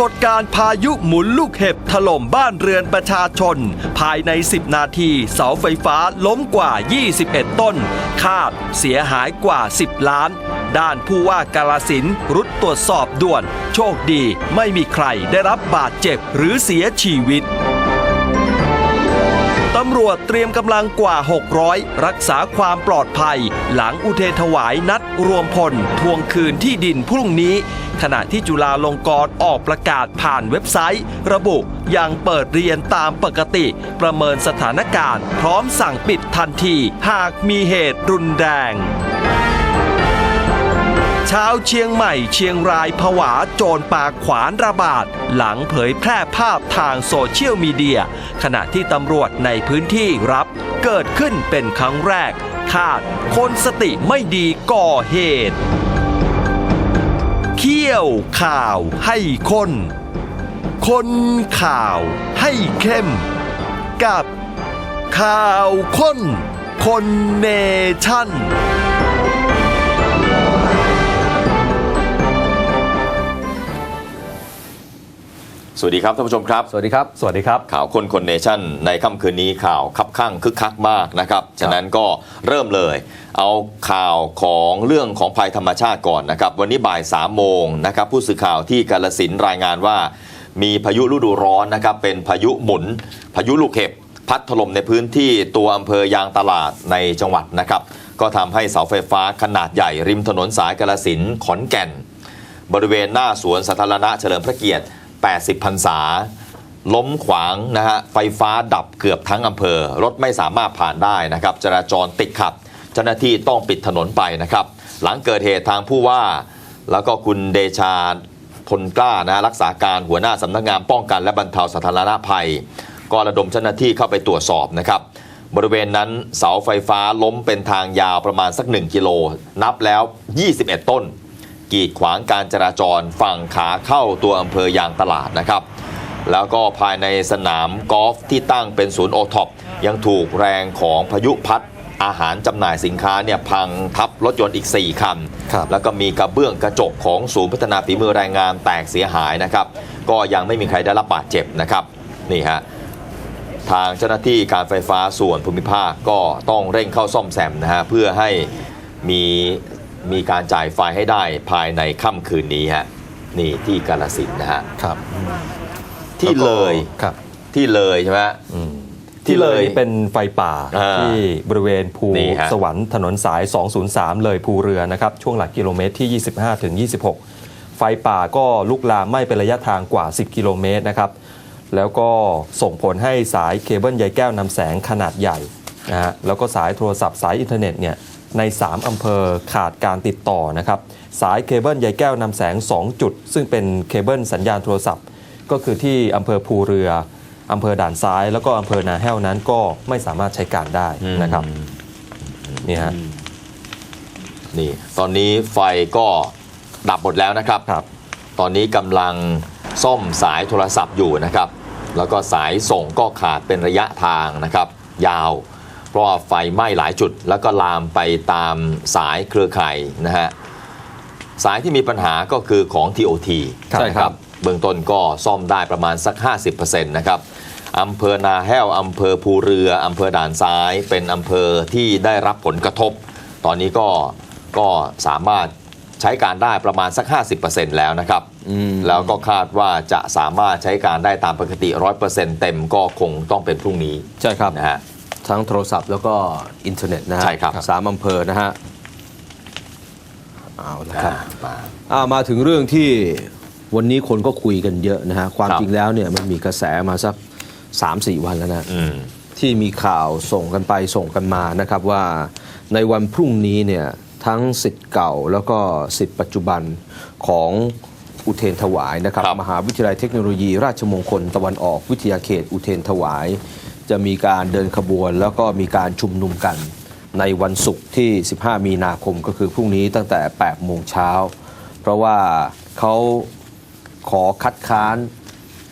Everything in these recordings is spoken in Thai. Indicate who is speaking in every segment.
Speaker 1: ากฏการณ์พายุหมุนลูกเห็บถล่มบ้านเรือนประชาชน ภายใน 10 นาที เสาไฟฟ้าล้มกว่า 21 ต้น คาดเสียหายกว่า 10 ล้าน ด้านผู้ว่ากาลสินรุดตรวจสอบด่วน โชคดีไม่มีใครได้รับบาดเจ็บหรือเสียชีวิต ตำรวจเตรียมกำลังกว่า 600 รักษาความปลอดภัย หลังอุเทนถวายนัดรวมพล ทวงคืนที่ดินพรุ่งนี้ ขณะที่จุฬาลงกรณ์ออกประกาศผ่านเว็บไซต์ ระบุยังเปิดเรียนตามปกติ ประเมินสถานการณ์ พร้อมสั่งปิดทันที หากมีเหตุรุนแรง ชาวเชียงใหม่เชียงรายผวาโจรปากขวานระบาด หลังเผยแพร่ภาพทางโซเชียลมีเดีย ขณะที่ตำรวจในพื้นที่รับเกิดขึ้นเป็นครั้งแรก คาดคนสติไม่ดีก่อเหตุ เขี้ยวข่าวให้คน คนข่าวให้เข้ม กับข่าวค้นคนเนชั่น
Speaker 2: สวัสดีครับท่านผู้ชมครับ
Speaker 3: สวัสดีครับ
Speaker 1: สวัสดีครับ
Speaker 2: ข่าวคนคนเนชั่นในค่ำคืนนี้ข่าวคับข้างคึกคักมากนะครับ ฉะนั้นก็เริ่มเลย เอาข่าวของเรื่องของภัยธรรมชาติก่อนนะครับ วันนี้บ่าย3ามโมงนะครับ ผู้สื่อข่าวที่กาลสินธุ์รายงานว่า มีพายุฤดูร้อนนะครับ เป็นพายุหมุน พายุลูกเห็บ พัดถล่มในพื้นที่ตัวอำเภอยางตลาดในจังหวัดนะครับ ก็ทำให้เสาไฟฟ้าขนาดใหญ่ริมถนนสายกาลสินธุ์ขอนแก่น บริเวณหน้าสวนสาธารณะเฉลิมพระเกียรติ 80พรรษา ล้มขวางนะฮะไฟฟ้าดับเกือบทั้งอำเภอ รถไม่สามารถผ่านได้นะครับ จราจรติดขัด เจ้าหน้าที่ต้องปิดถนนไปนะครับ หลังเกิดเหตุทางผู้ว่า แล้วก็คุณเดชาพลกล้านะรักษาการหัวหน้าสำนักงานป้องกันและบรรเทาสาธารณภัย ก็ระดมเจ้าหน้าที่เข้าไปตรวจสอบนะครับบริเวณนั้นเสาไฟฟ้าล้มเป็นทางยาวประมาณสัก 1 กิโล นับแล้ว 21 ต้น กีดขวางการจราจรฝั่งขาเข้าตัวอำเภอยางตลาดนะครับ แล้วก็ภายในสนามกอล์ฟที่ตั้งเป็นศูนย์โอท็อปยังถูกแรงของพายุพัดอาหารจำหน่ายสินค้าเนี่ยพังทับรถยนต์อีก 4 คัน
Speaker 1: ครับ
Speaker 2: แล้วก็มีกระเบื้องกระจกของศูนย์พัฒนาฝีมือแรงงานแตกเสียหายนะครับ ก็ยังไม่มีใครได้รับบาดเจ็บนะครับนี่ฮะทางเจ้าหน้าที่การไฟฟ้าส่วนภูมิภาคก็ต้องเร่งเข้าซ่อมแซมนะฮะเพื่อให้มี มีการจ่ายไฟให้ได้ภายในค่ำคืนนี้ฮะนี่ที่กาลสินธุ์นะฮะ
Speaker 1: ครับ
Speaker 2: ที่เลย
Speaker 1: ครับ
Speaker 2: ที่เลยใช่ไหม
Speaker 1: ที่เลยเป็นไฟป่า
Speaker 2: อ่า
Speaker 1: ที่บริเวณภู
Speaker 2: นี่ฮะ
Speaker 1: สวรรค์ถนนสาย 203 เลยภูเรือนะครับช่วงหลักกิโลเมตรที่ 25 ถึง 26 ไฟป่าก็ลุกลามไหม้เป็นระยะทางกว่า 10 กิโลเมตรนะครับ แล้วก็ส่งผลให้สายเคเบิลใยแก้วนำแสงขนาดใหญ่นะฮะแล้วก็สายโทรศัพท์สายอินเทอร์เน็ตเนี่ย ใน 3 อำเภอขาดการติดต่อนะครับ สายเคเบิลใยแก้วนำแสง 2 จุด ซึ่งเป็นเคเบิลสัญญาณโทรศัพท์ ก็คือที่อำเภอภูเรือ อำเภอด่านซ้าย แล้วก็อำเภอนาแห้วนั้นก็ไม่สามารถใช้การได้นะครับนี่ฮะ
Speaker 2: นี่ตอนนี้ไฟก็ดับหมดแล้วนะครับ
Speaker 1: ครับ
Speaker 2: ตอนนี้กำลังซ่อมสายโทรศัพท์อยู่นะครับ แล้วก็สายส่งก็ขาดเป็นระยะทางนะครับ ยาว เพราะว่าไฟไหม้หลายจุด แล้วก็ลามไปตามสายเครือข่ายนะฮะสายที่มีปัญหาก็คือของ TOT
Speaker 1: ครับ
Speaker 2: ใช่ครับ เบื้องต้นก็ซ่อมได้ประมาณสัก 50%นะครับอำเภอนาแห้วอำเภอภูเรืออำเภอด่านซ้าย เป็นอำเภอที่ได้รับผลกระทบ ตอนนี้ก็ก็สามารถใช้การได้ประมาณสัก 50%แล้วนะครับแล้วก็คาดว่าจะสามารถใช้การได้ตามปกติ 100%เต็มก็คงต้องเป็นพรุ่งนี้
Speaker 3: ใช่ครับ
Speaker 2: นะฮะ
Speaker 3: ทั้งโทรศัพท์แล้วก็อินเทอร์เน็ตนะฮะ
Speaker 2: ใช่ครับ
Speaker 3: สามอำเภอนะฮะเอาละครับ
Speaker 2: อ่ามา
Speaker 3: อ่ามาถึงเรื่องที่วันนี้คนก็คุยกันเยอะนะฮะความ
Speaker 2: ครับ
Speaker 3: จริงแล้วเนี่ยมันมีกระแสมาสัก 3-4 วันแล้วนะ
Speaker 2: อืม
Speaker 3: ที่มีข่าวส่งกันไปส่งกันมานะครับว่าในวันพรุ่งนี้เนี่ยทั้งสิทธิ์เก่าแล้วก็สิทธิ์ปัจจุบันของอุเทรนถวายนะครับ
Speaker 2: ครับ
Speaker 3: มหาวิทยาลัยเทคโนโลยี ราชมงคลตะวันออกวิทยาเขตอุเทรนถวาย จะมีการเดินขบวน แล้วก็มีการชุมนุมกันในวันศุกร์ที่ 15 มีนาคมก็คือพรุ่งนี้ตั้งแต่ 8 โมงเช้า เพราะว่าเขาขอคัดค้าน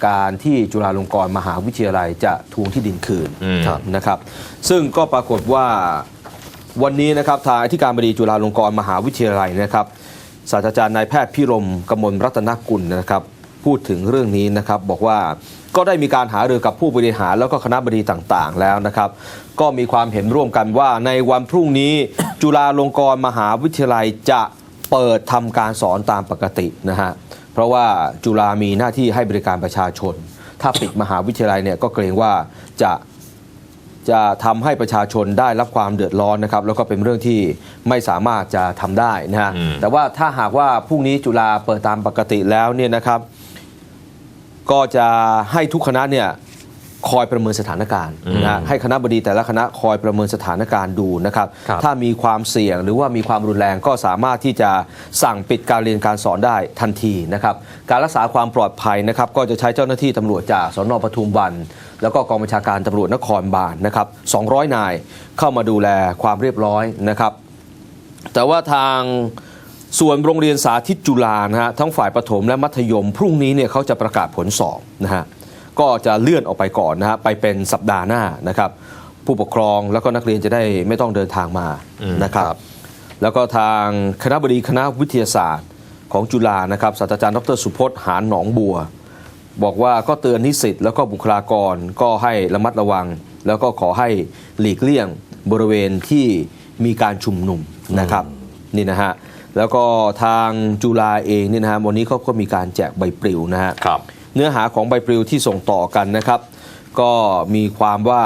Speaker 3: การที่จุฬาลงกรณ์มหาวิทยาลัยจะทวงที่ดินคืน
Speaker 2: อืม
Speaker 3: ครับนะครับ ซึ่งก็ปรากฏว่าวันนี้นะครับทางอธิการบดีจุฬาลงกรณ์มหาวิทยาลัยนะครับศาสตราจารย์นายแพทย์พิรมกมลรัตนกุลนะครับ พูดถึงเรื่องนี้นะครับบอกว่าก็ได้มีการหารือกับผู้บริหารแล้วก็คณะบดีต่างๆแล้วนะครับ ก็มีความเห็นร่วมกันว่าในวันพรุ่งนี้จุฬาลงกรณ์มหาวิทยาลัยจะเปิดทำการสอนตามปกตินะฮะเพราะว่าจุฬามีหน้าที่ให้บริการประชาชน ถ้าปิดมหาวิทยาลัยเนี่ยก็เกรงว่าจะจะทำให้ประชาชนได้รับความเดือดร้อนนะครับ แล้วก็เป็นเรื่องที่ไม่สามารถจะทำได้นะฮะ
Speaker 2: อืม
Speaker 3: แต่ว่าถ้าหากว่าพรุ่งนี้จุฬาเปิดตามปกติแล้วเนี่ยนะครับ ก็จะให้ทุกคณะเนี่ยคอยประเมินสถานการณ์นะฮะให้คณะบดีแต่ละคณะคอยประเมินสถานการณ์ดูนะครับ
Speaker 1: ครับ
Speaker 3: ถ้ามีความเสี่ยงหรือว่ามีความรุนแรงก็สามารถที่จะสั่งปิดการเรียนการสอนได้ทันทีนะครับ การรักษาความปลอดภัยนะครับ ก็จะใช้เจ้าหน้าที่ตำรวจจากสนปทุมวัน แล้วก็กองบัญชาการตำรวจนครบาลนะครับ 200 นายเข้ามาดูแลความเรียบร้อยนะครับ แต่ว่าทาง ส่วนโรงเรียนสาธิตจุฬานะฮะทั้งฝ่ายประถมและมัธยม พรุ่งนี้เนี่ยเขาจะประกาศผลสอบนะฮะก็จะเลื่อนออกไปก่อนนะฮะไปเป็นสัปดาห์หน้านะครับผู้ปกครองแล้วก็นักเรียนจะได้ไม่ต้องเดินทางมานะครับ แล้วก็ทางคณะบดีคณะวิทยาศาสตร์ของจุฬานะครับศาสตราจารย์ดรสุพจน์หานหนองบัว บอกว่าก็เตือนนิสิตแล้วก็บุคลากรก็ให้ระมัดระวัง แล้วก็ขอให้หลีกเลี่ยงบริเวณที่มีการชุมนุมนะครับนี่นะฮะ แล้วก็ทางจุฬาเองเนี่ยนะฮะวันนี้เขาก็มีการแจกใบปลิวนะฮะ
Speaker 2: ครับ
Speaker 3: เนื้อหาของใบปลิวที่ส่งต่อกันนะครับ ก็มีความว่า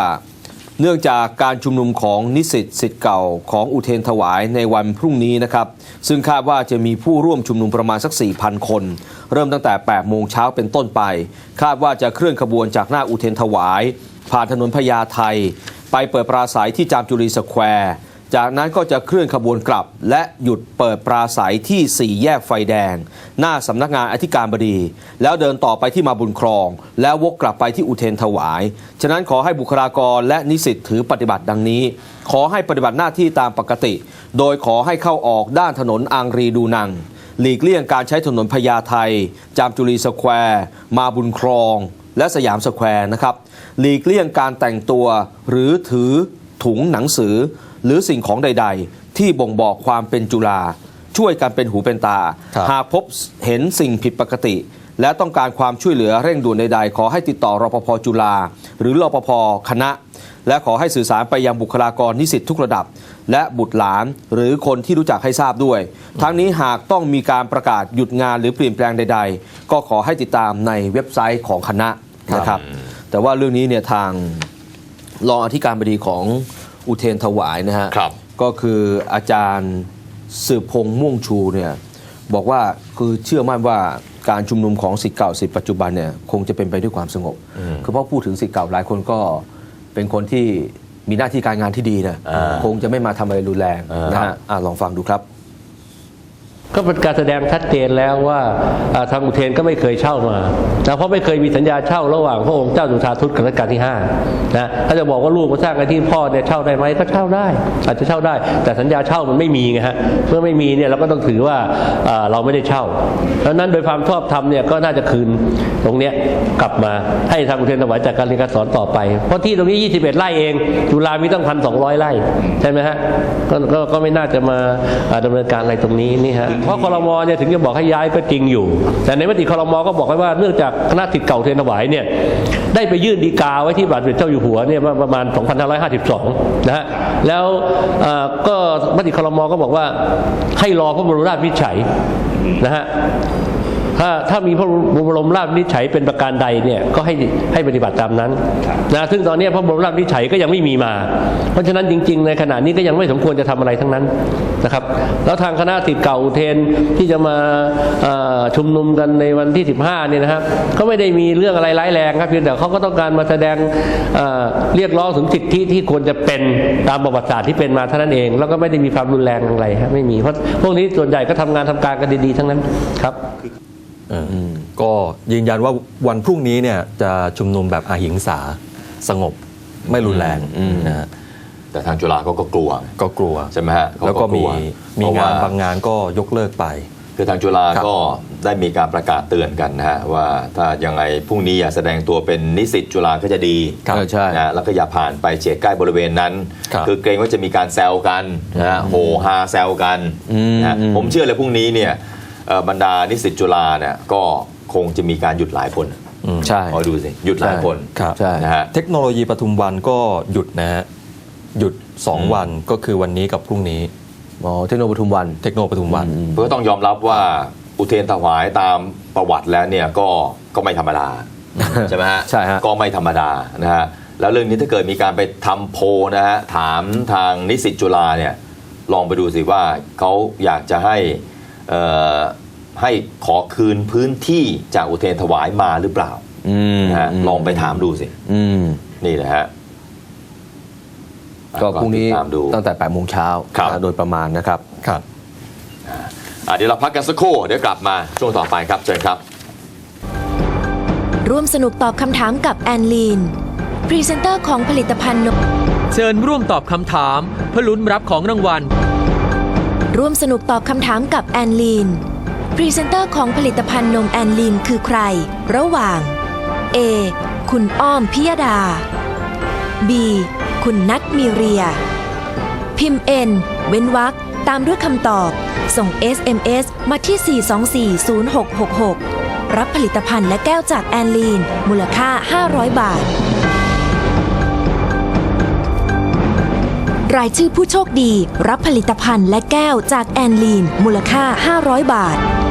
Speaker 3: เนื่องจากการชุมนุมของนิสิตสิทธิ์เก่าของอุเทรนถวายในวันพรุ่งนี้นะครับ ซึ่งคาดว่าจะมีผู้ร่วมชุมนุมประมาณสัก 4,000 คน เริ่มตั้งแต่ 8 โมงเช้าเป็นต้นไป คาดว่าจะเคลื่อนขบวนจากหน้าอุเทรนถวาย ผ่านถนนพญาไทไปเปิดปราศัยที่จามจุรีสแควร์ จากนั้นก็จะเคลื่อนขบวนกลับ และหยุดเปิดปราศัยที่สี่แยกไฟแดง หน้าสำนักงานอธิการบดี แล้วเดินต่อไปที่มาบุญครอง แล้ววกกลับไปที่อุเทนถวาย ฉะนั้นขอให้บุคลากรและนิสิตถือปฏิบัติดังนี้ ขอให้ปฏิบัติหน้าที่ตามปกติ โดยขอให้เข้าออกด้านถนนอังรีดูนังหลีกเลี่ยงการใช้ถนนพญาไทจามจุรีสแควร์ มาบุญครอง และสยามสแควร์นะครับ หลีกเลี่ยงการแต่งตัวหรือถือถุงหนังสือ หรือสิ่งของใด ๆ ที่บ่งบอกความเป็นจุฬาช่วยกันเป็นหูเป็นตา
Speaker 1: ครับ
Speaker 3: หากพบเห็นสิ่งผิดปกติ และต้องการความช่วยเหลือเร่งด่วนใดๆ ขอให้ติดต่อรปภจุฬาหรือรปภคณะ และขอให้สื่อสารไปยังบุคลากรนิสิตทุกระดับ และบุตรหลานหรือคนที่รู้จักให้ทราบด้วย ทั้งนี้หากต้องมีการประกาศหยุดงานหรือเปลี่ยนแปลงใด ๆ ก็ขอให้ติดตามในเว็บไซต์ของคณะนะครับ แต่ว่าเรื่องนี้เนี่ยทางรองอธิการบดีของ อุเทรนถวายนะฮะ
Speaker 2: ครับ
Speaker 3: ก็คืออาจารย์สืบพงษ์ม่วงชูเนี่ยบอกว่าคือเชื่อมั่นว่าการชุมนุมของสิทธิ์เก่าสิทธิ์ปัจจุบันเนี่ยคงจะเป็นไปด้วยความสงบ คือเพราะพูดถึงสิทธิ์เก่าหลายคนก็เป็นคนที่มีหน้าที่การงานที่ดีนะ
Speaker 2: อ่า
Speaker 3: คงจะไม่มาทำอะไรรุนแรง
Speaker 2: อ่าน
Speaker 3: นะฮะอะลองฟังดูครับ
Speaker 4: ก็เป็นการแสดงชัดเจนแล้วว่าทางอุเทนก็ไม่เคยเช่ามานะเพราะไม่เคยมีสัญญาเช่าระหว่างพระองค์เจ้าจุฑาทุตกับรัชกาลที่5นะถ้าจะบอกว่าลูกมาสร้างกันที่พ่อเนี่ยเช่าได้ไหมก็เช่าได้ อาจจะเช่าได้ แต่สัญญาเช่ามันไม่มีไงฮะเมื่อไม่มีเนี่ยเราก็ต้องถือว่าเราไม่ได้เช่าดังนั้นโดยความชอบธรรมเนี่ยก็น่าจะคืนตรงเนี้ยกลับมาให้ทางอุเทนถวายจากการเรียนการสอนต่อไป เพราะที่ตรงนี้ 21 ไร่เองจุฬามีตั้งพันสองร้อยไร่ใช่ไหมฮะก็ก็ไม่น่าจะมาอ่าดำเนินการอะไรตรงนี้นี่ฮะเพราะคอรมอเนี่ยถึงจะบอกให้ย้ายก็จริงอยู่ แต่ในมติคอรมอก็บอกไว้ว่าเนื่องจากคณะติดเก่าเทนถวายเนี่ยได้ไปยื่นดีกาไว้ที่บาทสมเด็จเจ้าอยู่หัวเนี่ยประมาณ 2552 นะฮะแล้วอ่อก็มติคอรมอก็บอกว่าให้รอพระบรมราชวิจัยนะฮะ ถ้าถ้ามีพระบรมราชวินิจฉัยเป็นประการใดเนี่ยก็ให้ให้ปฏิบัติตามนั้นนะซึ่งตอนนี้พระบรมราชวินิจฉัยก็ยังไม่มีมา เพราะฉะนั้นจริง ๆ ในขณะนี้ก็ยังไม่สมควรจะทำอะไรทั้งนั้นนะครับ แล้วทางคณะติดเก่าอุเทนที่จะมาชุมนุมกันในวันที่ 15เนี่ยนะครับก็ไม่ได้มีเรื่องอะไรร้ายแรงครับเพียงแต่เขาก็ต้องการมาแสดงเรียกร้องถึงสิทธิที่ควรจะเป็นตามประวัติศาสตร์ที่เป็นมาเท่านั้นเอง แล้วก็ไม่ได้มีความรุนแรงอะไรครับไม่มีเพราะพวกนี้ส่วนใหญ่ก็ทำงานทำการกันดีๆทั้งนั้นครับ
Speaker 1: ก็ยืนยันว่าวันพรุ่งนี้เนี่ยจะชุมนุมแบบอาหิงสาสงบไม่รุนแรงนะฮะ
Speaker 2: แต่ทางจุฬาเขาก็กลัว
Speaker 1: ก็กลัว
Speaker 2: ใช่ไหมฮะเขา
Speaker 1: แล้วก็มี
Speaker 2: ลัว
Speaker 1: มี
Speaker 2: เพระ
Speaker 1: งาน
Speaker 2: ว่
Speaker 1: บางงานก็ยกเลิกไป
Speaker 2: คือทางจุฬา
Speaker 1: ครับ
Speaker 2: ก็ได้มีการประกาศเตือนกันนะฮะว่าถ้ายังไงพรุ่งนี้อย่าแสดงตัวเป็นนิสิตจุฬาก็จะดี
Speaker 3: ครับเออใช่
Speaker 2: นะแล้วก็อย่าผ่านไปเฉียดใกล้บริเวณนั้น
Speaker 1: ครับ
Speaker 2: อเกรงว่าจะมีการแซวกันนะฮะโหฮาแซวกัน
Speaker 3: อืม
Speaker 2: นะฮะ
Speaker 3: อืม
Speaker 2: ผมเชื่อเลยพรุ่งนี้เนี่ยเอ่อ บรรดานิสิตจุฬาเนี่ยก็คงจะมีการหยุดหลายคน
Speaker 3: ใช่
Speaker 2: คอยดูสิหยุดหลายคน
Speaker 1: ครับ
Speaker 3: ใช่
Speaker 2: นะฮะ
Speaker 1: เทคโนโลยีปทุมวันก็หยุดนะฮะหยุด 2 วันก็คือวันนี้กับพรุ่งนี้
Speaker 3: อ๋อเทคโนโลยีปทุมวัน
Speaker 1: เทคโนปทุมวัน
Speaker 2: เพื่อต้องยอมรับว่าอุเทรนถวายตามประวัติแล้วเนี่ยก็ก็ไม่ธรรมดาใช่ไหมฮะ
Speaker 3: ใช่ฮะ
Speaker 2: ก็ไม่ธรรมดานะฮะแล้วเรื่องนี้ถ้าเกิดมีการไปทำโพลนะฮะถามทางนิสิตจุฬาเนี่ยลองไปดูสิว่าเขาอยากจะให้เอ่อ ให้ขอคืนพื้นที่จากอุเทรนถวายมาหรือเปล่า
Speaker 3: อืม
Speaker 2: นะฮะลองไปถามดูสิ
Speaker 3: อืม
Speaker 2: นี่นะฮะ
Speaker 3: ก็พรุ่งนี้
Speaker 2: ติดตามดู
Speaker 3: ตั้งแต่8โมงเช้า
Speaker 2: ครับ
Speaker 3: โดยประมาณนะครับ
Speaker 1: ครับ
Speaker 2: อะเดี๋ยวเราพักกันสักครู่เดี๋ยวกลับมาช่วงต่อไปครับเชิญครับ
Speaker 5: ร่วมสนุกตอบคำถามกับแอนลีนพรีเซนเตอร์ของผลิตภัณฑ์นม
Speaker 6: เชิญร่วมตอบคำถามเพื่อลุ้นรับของรางวัล
Speaker 5: ร่วมสนุกตอบคำถามกับแอนลีน พรีเซนเตอร์ของผลิตภัณฑ์นมแอนลีนคือใคร ระหว่าง A คุณอ้อมพิยดา B คุณนัทมีเรีย พิมพ์ N เว้นวรรคตามด้วยคำตอบ ส่ง SMS มาที่ 4240666 รับผลิตภัณฑ์และแก้วจากแอนลีน มูลค่า 500 บาท รายชื่อผู้โชคดี รับผลิตภัณฑ์และแก้วจากแอนลีน มูลค่า 500 บาท